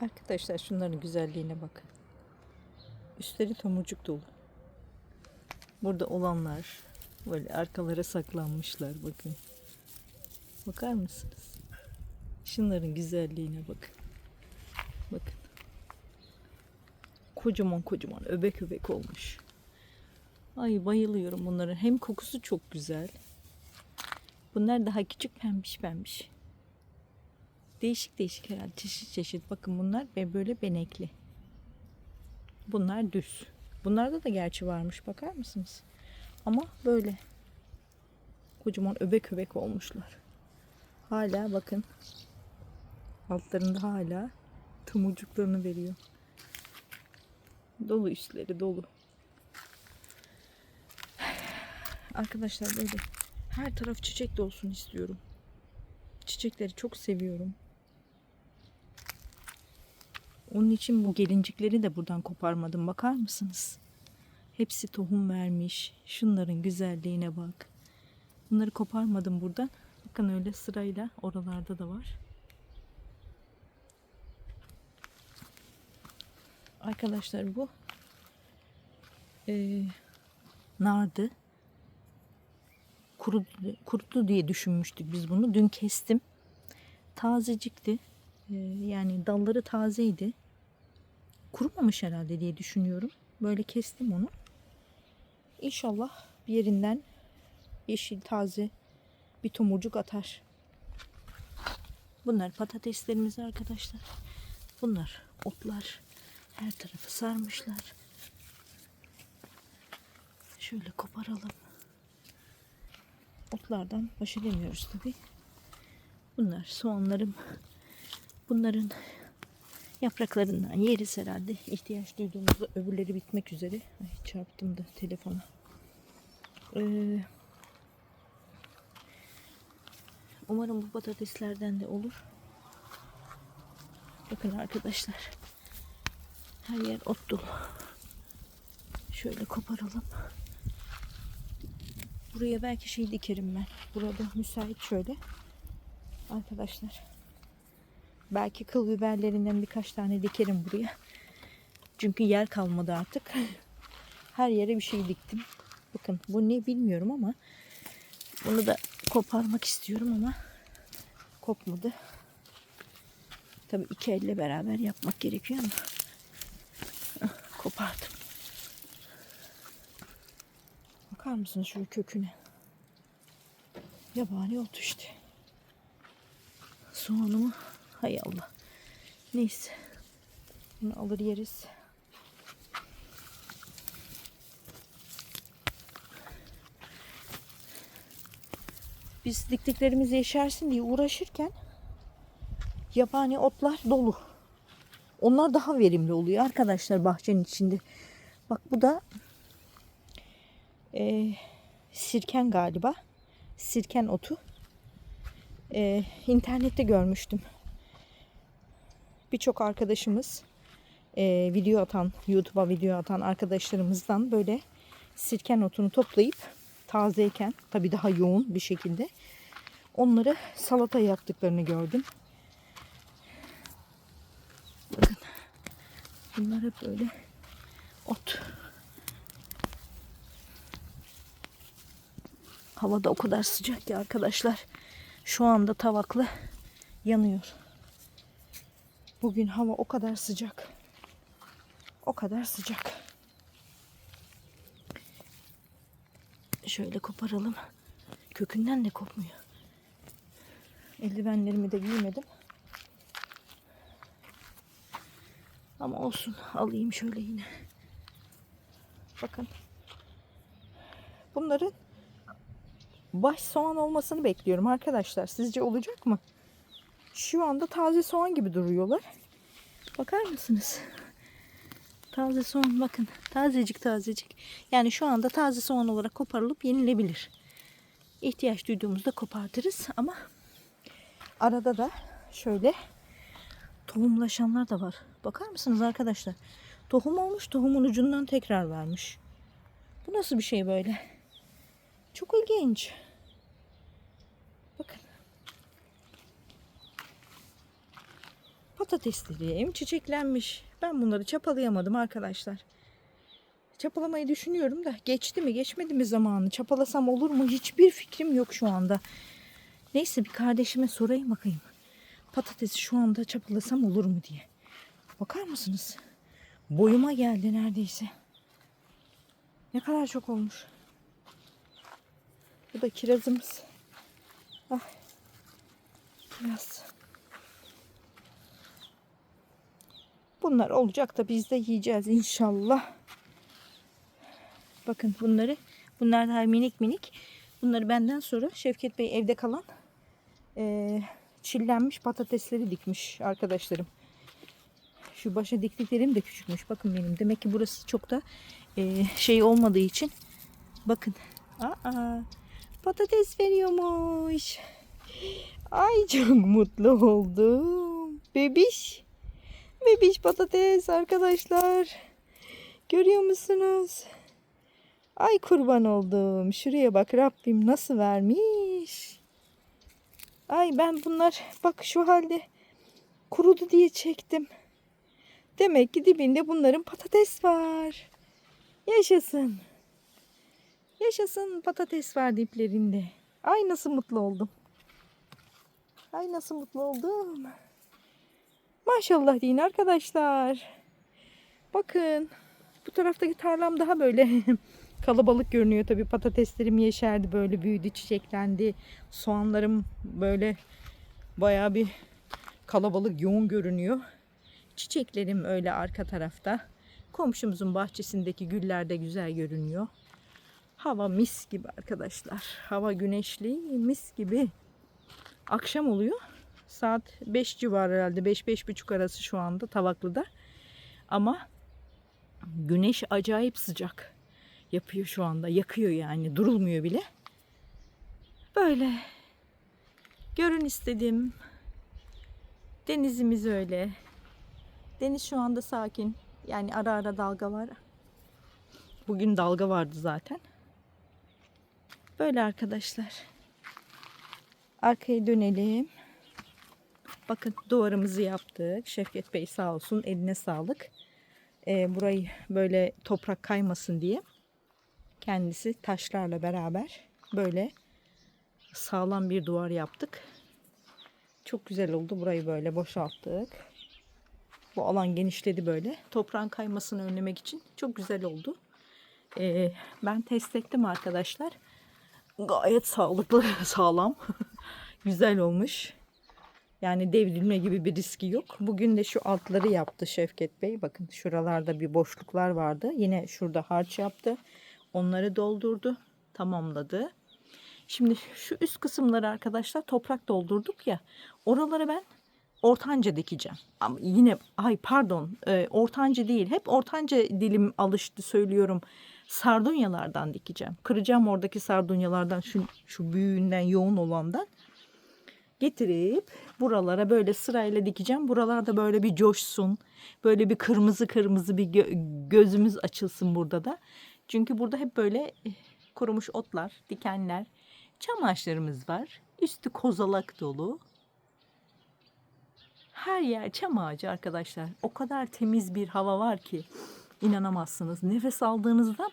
Arkadaşlar şunların güzelliğine bakın. Üstleri tomurcuk dolu. Burada olanlar böyle arkalara saklanmışlar bakın. Bakar mısınız? Şunların güzelliğine bakın. Bakın. Kocaman kocaman öbek öbek olmuş. Ay bayılıyorum bunların. Hem kokusu çok güzel. Bunlar daha küçük pembiş pembiş. Değişik değişik herhalde çeşit çeşit. Bakın bunlar ve böyle benekli. Bunlar düz. Bunlarda da gerçi varmış bakar mısınız? Ama böyle. Kocaman öbek öbek olmuşlar. Hala bakın. Altlarında hala tomurcuklarını veriyor. Dolu üstleri dolu. Arkadaşlar böyle her taraf çiçek olsun istiyorum. Çiçekleri çok seviyorum. Onun için bu gelincikleri de buradan koparmadım. Bakar mısınız? Hepsi tohum vermiş. Şunların güzelliğine bak. Bunları koparmadım buradan. Bakın öyle sırayla oralarda da var. Arkadaşlar bu eee nardı. Kurudu, kurudu diye düşünmüştük biz bunu. Dün kestim. Tazecikti. Eee, yani dalları tazeydi. Kurumamış herhalde diye düşünüyorum. Böyle kestim onu. İnşallah bir yerinden yeşil taze bir tomurcuk atar. Bunlar patateslerimiz arkadaşlar. Bunlar otlar. Her tarafı sarmışlar. Şöyle koparalım. Otlardan baş edemiyoruz tabi. Bunlar soğanlarım. Bunların yapraklarından yeriz herhalde. İhtiyaç duyduğumuzda öbürleri bitmek üzere. Ay çarptım da telefona. Ee, umarım bu patateslerden de olur. Bakın arkadaşlar. Her yer ot dolu. Şöyle koparalım. Buraya belki şey dikerim ben. Burada müsait şöyle. Arkadaşlar. Belki kıl biberlerinden birkaç tane dikerim buraya. Çünkü yer kalmadı artık. Her yere bir şey diktim. Bakın bu ne bilmiyorum ama bunu da koparmak istiyorum ama kopmadı. Tabii iki elle beraber yapmak gerekiyor ama Ah, kopardım. Bakar mısınız şu köküne? Yabani ot işte. Soğanımı hay Allah. Neyse. Bunu alır yeriz. Biz diktiklerimiz yeşersin diye uğraşırken yabani otlar dolu. Onlar daha verimli oluyor arkadaşlar bahçenin içinde. Bak bu da e, sirken galiba. Sirken otu. E, internette görmüştüm. Birçok arkadaşımız e, video atan, YouTube'a video atan arkadaşlarımızdan böyle sirken otunu toplayıp tazeyken tabii daha yoğun bir şekilde onları salata yaptıklarını gördüm. Bakın. Bunlar hep böyle ot. Hava da o kadar sıcak ki arkadaşlar. Şu anda tavaklı yanıyor. Bugün hava o kadar sıcak. O kadar sıcak. Şöyle koparalım. Kökünden de kopmuyor. Eldivenlerimi de giymedim. Ama olsun. Alayım şöyle yine. Bakın. Bunların baş soğan olmasını bekliyorum arkadaşlar. Sizce olacak mı? Şu anda taze soğan gibi duruyorlar. Bakar mısınız? Taze soğan bakın. Tazecik tazecik. Yani şu anda taze soğan olarak koparılıp yenilebilir. İhtiyaç duyduğumuzda kopartırız ama arada da şöyle tohumlaşanlar da var. Bakar mısınız arkadaşlar? Tohum olmuş, tohumun ucundan tekrar vermiş. Bu nasıl bir şey böyle? Çok ilginç. Bakın. Patatesleri hem çiçeklenmiş. Ben bunları çapalayamadım arkadaşlar. Çapalamayı düşünüyorum da geçti mi geçmedi mi zamanı çapalasam olur mu hiçbir fikrim yok şu anda. Neyse bir kardeşime sorayım bakayım. Patatesi şu anda çapalasam olur mu diye. Bakar mısınız? Boyuma geldi neredeyse. Ne kadar çok olmuş. Bu da kirazımız. Ah. Kiraz. Bunlar olacak da biz de yiyeceğiz inşallah. Bakın bunları. Bunlar daha minik minik. Bunları benden sonra Şevket Bey evde kalan eee, çillenmiş patatesleri dikmiş arkadaşlarım. Şu başa diktiklerim de küçükmüş. Bakın benim. Demek ki burası çok da eee, şey olmadığı için. Bakın. Aa, patates veriyormuş. Ay çok mutlu oldum. Bebiş. Bebiş patates arkadaşlar. Görüyor musunuz? Ay kurban oldum. Şuraya bak Rabbim nasıl vermiş. Ay ben bunlar bak şu halde kurudu diye çektim. Demek ki dibinde bunların patates var. Yaşasın. Yaşasın patates var diplerinde. Ay nasıl mutlu oldum. Ay nasıl mutlu oldum. Maşallah deyin arkadaşlar. Bakın bu taraftaki tarlam daha böyle kalabalık görünüyor. Tabii patateslerim yeşerdi böyle büyüdü çiçeklendi. Soğanlarım böyle bayağı bir kalabalık yoğun görünüyor. Çiçeklerim öyle arka tarafta. Komşumuzun bahçesindeki güller de güzel görünüyor. Hava mis gibi arkadaşlar. Hava güneşli mis gibi. Akşam oluyor saat 5 civarı herhalde 5-5.30 arası şu anda Tavaklı'da ama güneş acayip sıcak yapıyor şu anda. Yakıyor yani. Durulmuyor bile. Böyle. Görün istedim. Denizimiz öyle. Deniz şu anda sakin. Yani ara ara dalga var. Bugün dalga vardı zaten. Böyle arkadaşlar. Arkaya dönelim. Bakın duvarımızı yaptık. Şevket Bey sağ olsun eline sağlık. Ee, burayı böyle toprak kaymasın diye kendisi taşlarla beraber böyle sağlam bir duvar yaptık. Çok güzel oldu. Burayı böyle boşalttık. Bu alan genişledi böyle. Toprağın kaymasını önlemek için çok güzel oldu. Ee, ben test ettim arkadaşlar. Gayet sağlıklı, sağlam. güzel olmuş. Yani devrilme gibi bir riski yok. Bugün de şu altları yaptı Şevket Bey. Bakın şuralarda bir boşluklar vardı. Yine şurada harç yaptı. Onları doldurdu. Tamamladı. Şimdi şu üst kısımları arkadaşlar toprak doldurduk ya. Oraları ben ortanca dikeceğim. Ama yine ay pardon e, ortanca değil. Hep ortanca dilim alıştı söylüyorum. Sardunyalardan dikeceğim. Kıracağım oradaki sardunyalardan şu, şu büyüğünden yoğun olandan getirip buralara böyle sırayla dikeceğim. Buralarda böyle bir coşsun. Böyle bir kırmızı kırmızı bir gö- gözümüz açılsın burada da. Çünkü burada hep böyle eh, kurumuş otlar, dikenler, çam ağaçlarımız var. Üstü kozalak dolu. Her yer çam ağacı arkadaşlar. O kadar temiz bir hava var ki inanamazsınız. Nefes aldığınızda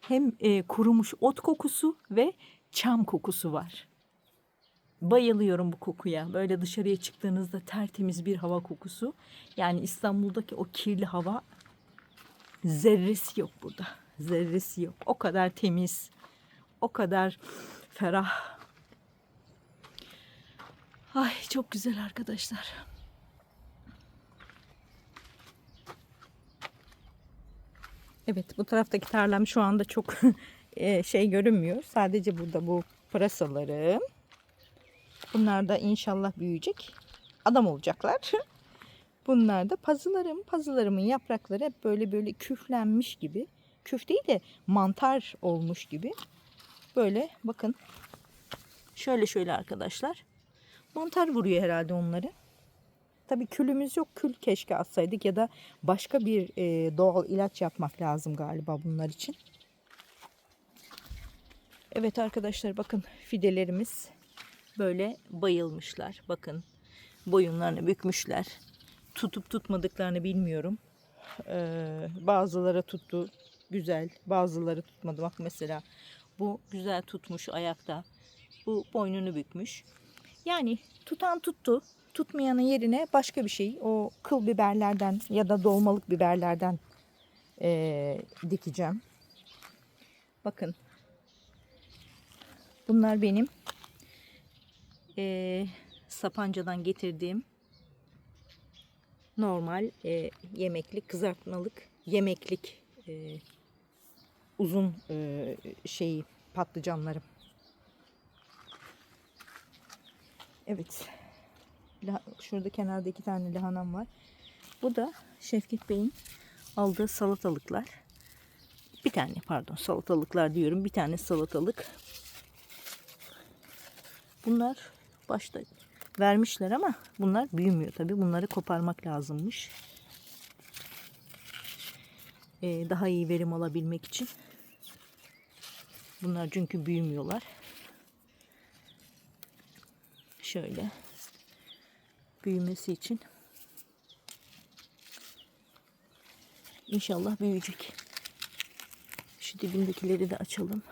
hem eh, kurumuş ot kokusu ve çam kokusu var. Bayılıyorum bu kokuya. Böyle dışarıya çıktığınızda tertemiz bir hava kokusu. Yani İstanbul'daki o kirli hava zerresi yok burada. Zerresi yok. O kadar temiz. O kadar ferah. Ay çok güzel arkadaşlar. Evet bu taraftaki tarlam şu anda çok eh, şey görünmüyor. Sadece burada bu pırasalarım. Bunlar da inşallah büyüyecek. Adam olacaklar. Bunlar da pazılarım. Pazılarımın yaprakları hep böyle böyle küflenmiş gibi. Küf değil de mantar olmuş gibi. Böyle bakın. Şöyle şöyle arkadaşlar. Mantar vuruyor herhalde onları. Tabii külümüz yok. Kül keşke atsaydık ya da başka bir e, doğal ilaç yapmak lazım galiba bunlar için. Evet arkadaşlar bakın fidelerimiz böyle bayılmışlar. Bakın boyunlarını bükmüşler. tutup tutmadıklarını bilmiyorum. Ee, bazıları tuttu güzel, bazıları tutmadı. Bak mesela bu güzel tutmuş ayakta. Bu boynunu bükmüş. Yani tutan tuttu. Tutmayanın yerine başka bir şey. O kıl biberlerden ya da dolmalık biberlerden ee, dikeceğim. Bakın. Bunlar benim ee, Sapanca'dan getirdiğim normal e, yemeklik, kızartmalık yemeklik e, uzun e, şeyi patlıcanlarım. Evet. Şurada kenarda iki tane lahanam var. Bu da Şevket Bey'in aldığı salatalıklar. Bir tane pardon salatalıklar diyorum. Bir tane salatalık. Bunlar başta vermişler ama bunlar büyümüyor tabi. Bunları koparmak lazımmış. Ee, daha iyi verim alabilmek için. Bunlar çünkü büyümüyorlar. Şöyle büyümesi için İnşallah büyüyecek. Şu dibindekileri de açalım.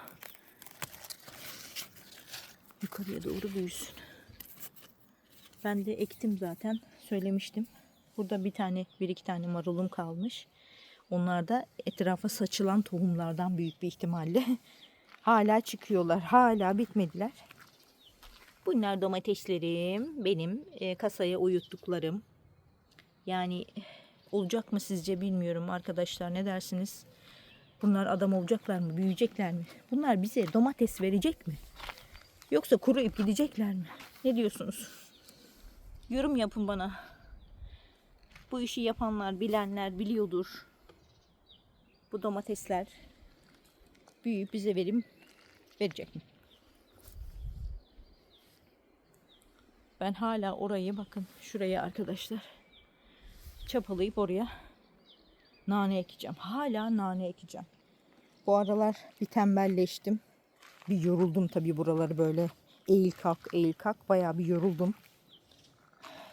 Yukarıya doğru büyüsün. Ben de ektim zaten. Söylemiştim. Burada bir tane, bir iki tane marulum kalmış. Onlar da etrafa saçılan tohumlardan büyük bir ihtimalle. hala çıkıyorlar. Hala bitmediler. Bunlar domateslerim. Benim e, kasaya uyuttuklarım. Yani olacak mı sizce bilmiyorum arkadaşlar. Ne dersiniz? Bunlar adam olacaklar mı? Büyüyecekler mi? Bunlar bize domates verecek mi? Yoksa kuruyup gidecekler mi? Ne diyorsunuz? Yorum yapın bana. Bu işi yapanlar, bilenler biliyordur. Bu domatesler büyüyüp bize verim verecek mi? Ben hala orayı bakın şuraya arkadaşlar çapalayıp oraya nane ekeceğim. Hala nane ekeceğim. Bu aralar bir tembelleştim. Bir yoruldum tabii buraları böyle eğil kalk eğil kalk bayağı bir yoruldum.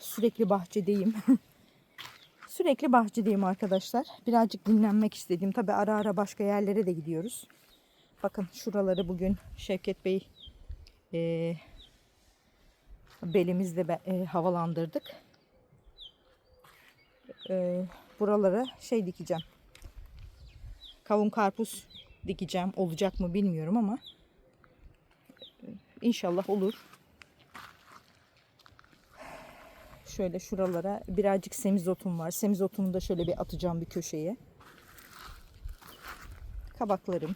Sürekli bahçedeyim. Sürekli bahçedeyim arkadaşlar. Birazcık dinlenmek istedim. Tabii ara ara başka yerlere de gidiyoruz. Bakın şuraları bugün Şevket Bey eee belimizle be- e, havalandırdık. E, buralara şey dikeceğim. Kavun karpuz dikeceğim. Olacak mı bilmiyorum ama e, inşallah olur. Şöyle şuralara birazcık semizotum var. Semizotumu da şöyle bir atacağım bir köşeye. Kabaklarım.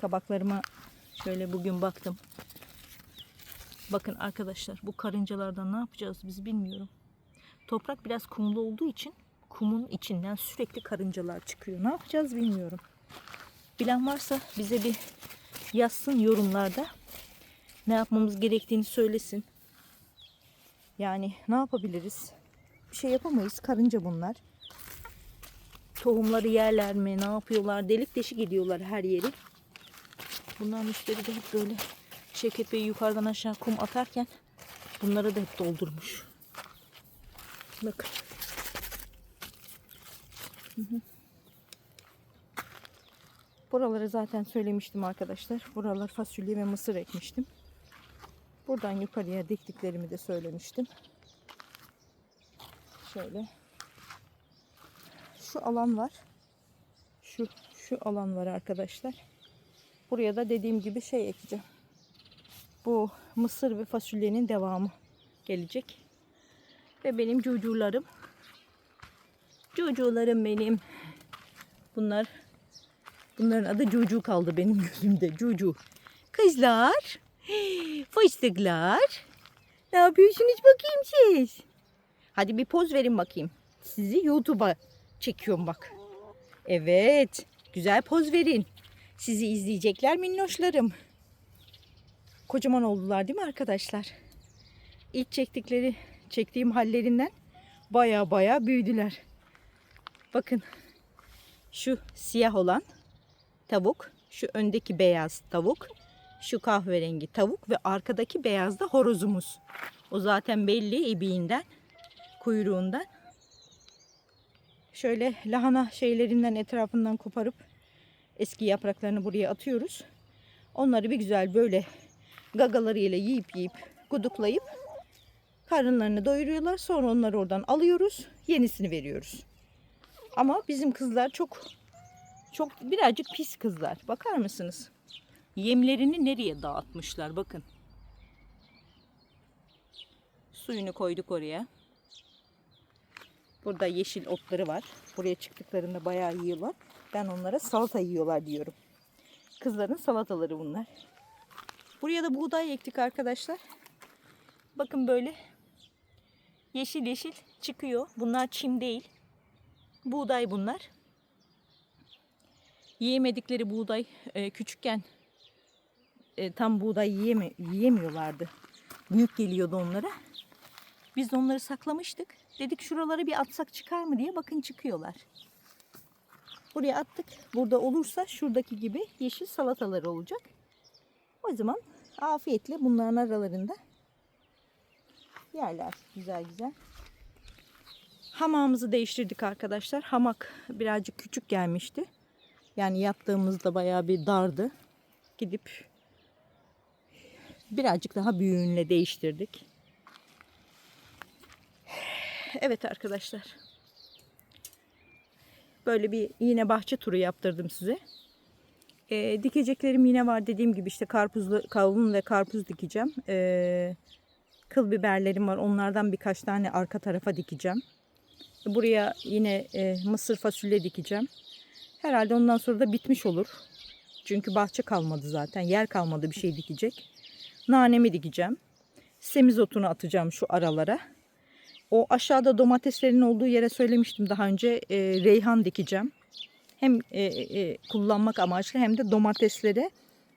Kabaklarıma şöyle bugün baktım. Bakın arkadaşlar bu karıncalardan ne yapacağız biz bilmiyorum. Toprak biraz kumlu olduğu için kumun içinden sürekli karıncalar çıkıyor. Ne yapacağız bilmiyorum. Bilen varsa bize bir yazsın yorumlarda. Ne yapmamız gerektiğini söylesin. Yani ne yapabiliriz? Bir şey yapamayız. Karınca bunlar. Tohumları yerler mi? Ne yapıyorlar? Delik deşik ediyorlar her yeri. Bunların üstleri de hep böyle Şevket Bey yukarıdan aşağı kum atarken bunları da hep doldurmuş. Bakın. Hı hı. Buraları zaten söylemiştim arkadaşlar. Buralar fasulye ve mısır ekmiştim. Buradan yukarıya diktiklerimi de söylemiştim. Şöyle. Şu alan var. Şu şu alan var arkadaşlar. Buraya da dediğim gibi şey ekeceğim bu mısır ve fasulyenin devamı gelecek. Ve benim cucularım. Cucularım benim. Bunlar bunların adı cucu kaldı benim gözümde. Cucu. Kızlar. Fıstıklar. Ne yapıyorsunuz bakayım siz? Hadi bir poz verin bakayım. Sizi YouTube'a çekiyorum bak. Evet. Güzel poz verin. Sizi izleyecekler minnoşlarım kocaman oldular değil mi arkadaşlar? İlk çektikleri, çektiğim hallerinden baya baya büyüdüler. Bakın şu siyah olan tavuk, şu öndeki beyaz tavuk, şu kahverengi tavuk ve arkadaki beyaz da horozumuz. O zaten belli ibiğinden. kuyruğundan. Şöyle lahana şeylerinden etrafından koparıp eski yapraklarını buraya atıyoruz. Onları bir güzel böyle gagalarıyla yiyip yiyip guduklayıp karınlarını doyuruyorlar. Sonra onları oradan alıyoruz. Yenisini veriyoruz. Ama bizim kızlar çok çok birazcık pis kızlar. Bakar mısınız? Yemlerini nereye dağıtmışlar bakın. Suyunu koyduk oraya. Burada yeşil otları var. Buraya çıktıklarında bayağı yiyorlar. Ben onlara salata yiyorlar diyorum. Kızların salataları bunlar. Buraya da buğday ektik arkadaşlar. Bakın böyle yeşil yeşil çıkıyor. Bunlar çim değil. Buğday bunlar. Yiyemedikleri buğday e, küçükken e, tam buğday yiyeme, yiyemiyorlardı. Büyük geliyordu onlara. Biz onları saklamıştık. Dedik şuraları bir atsak çıkar mı diye bakın çıkıyorlar. Buraya attık. Burada olursa şuradaki gibi yeşil salatalar olacak. O zaman afiyetle bunların aralarında yerler güzel güzel. Hamamımızı değiştirdik arkadaşlar. Hamak birazcık küçük gelmişti. Yani yattığımızda bayağı bir dardı. Gidip birazcık daha büyüğünle değiştirdik. Evet arkadaşlar. Böyle bir yine bahçe turu yaptırdım size. Ee, dikeceklerim yine var dediğim gibi işte karpuzlu kavun ve karpuz dikeceğim. Ee, kıl biberlerim var. Onlardan birkaç tane arka tarafa dikeceğim. Buraya yine e, mısır fasulye dikeceğim. Herhalde ondan sonra da bitmiş olur. Çünkü bahçe kalmadı zaten. Yer kalmadı bir şey dikecek. Nanemi dikeceğim. Semizotunu atacağım şu aralara. O aşağıda domateslerin olduğu yere söylemiştim daha önce. E, reyhan dikeceğim. Hem e, e, kullanmak amaçlı hem de domateslere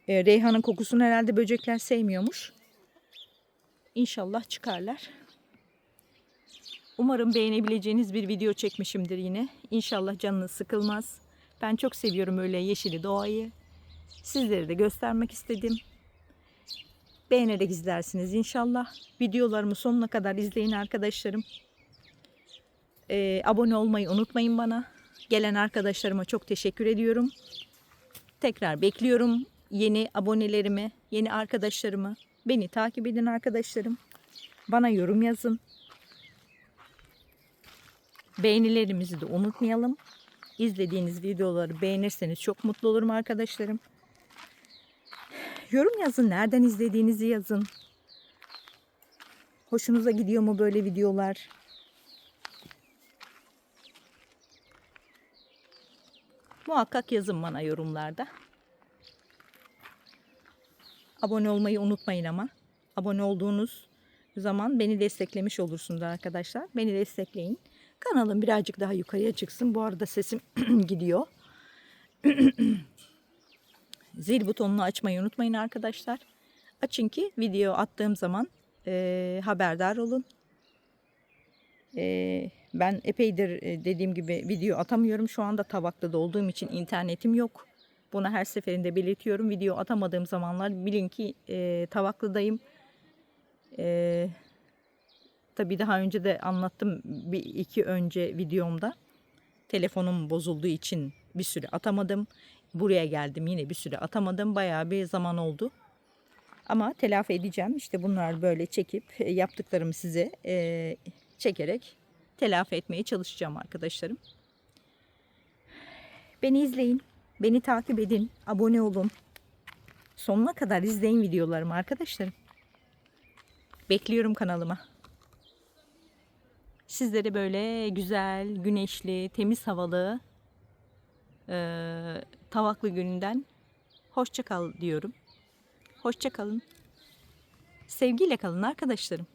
e, reyhanın kokusunu herhalde böcekler sevmiyormuş. İnşallah çıkarlar. Umarım beğenebileceğiniz bir video çekmişimdir yine. İnşallah canınız sıkılmaz. Ben çok seviyorum öyle yeşili doğayı. Sizlere de göstermek istedim. Beğenerek izlersiniz inşallah. Videolarımı sonuna kadar izleyin arkadaşlarım. Ee, abone olmayı unutmayın bana. Gelen arkadaşlarıma çok teşekkür ediyorum. Tekrar bekliyorum yeni abonelerimi, yeni arkadaşlarımı. Beni takip edin arkadaşlarım. Bana yorum yazın. Beğenilerimizi de unutmayalım. İzlediğiniz videoları beğenirseniz çok mutlu olurum arkadaşlarım. Yorum yazın. Nereden izlediğinizi yazın. Hoşunuza gidiyor mu böyle videolar? Muhakkak yazın bana yorumlarda. Abone olmayı unutmayın ama. Abone olduğunuz zaman beni desteklemiş olursunuz arkadaşlar. Beni destekleyin. Kanalım birazcık daha yukarıya çıksın. Bu arada sesim gidiyor. Zil butonunu açmayı unutmayın arkadaşlar. Açın ki video attığım zaman e, haberdar olun. E, ben epeydir e, dediğim gibi video atamıyorum. Şu anda Tavaklı'da olduğum için internetim yok. Bunu her seferinde belirtiyorum. Video atamadığım zamanlar bilin ki e, Tavaklı'dayım. E, tabii daha önce de anlattım bir iki önce videomda. Telefonum bozulduğu için bir süre atamadım. Buraya geldim yine bir süre atamadım. Bayağı bir zaman oldu. Ama telafi edeceğim. İşte bunlar böyle çekip e, yaptıklarımı size e, çekerek telafi etmeye çalışacağım arkadaşlarım. Beni izleyin. Beni takip edin. Abone olun. Sonuna kadar izleyin videolarımı arkadaşlarım. Bekliyorum kanalıma. Sizlere böyle güzel, güneşli, temiz havalı e, Tavaklı gününden hoşça kal diyorum. Hoşça kalın. Sevgiyle kalın arkadaşlarım.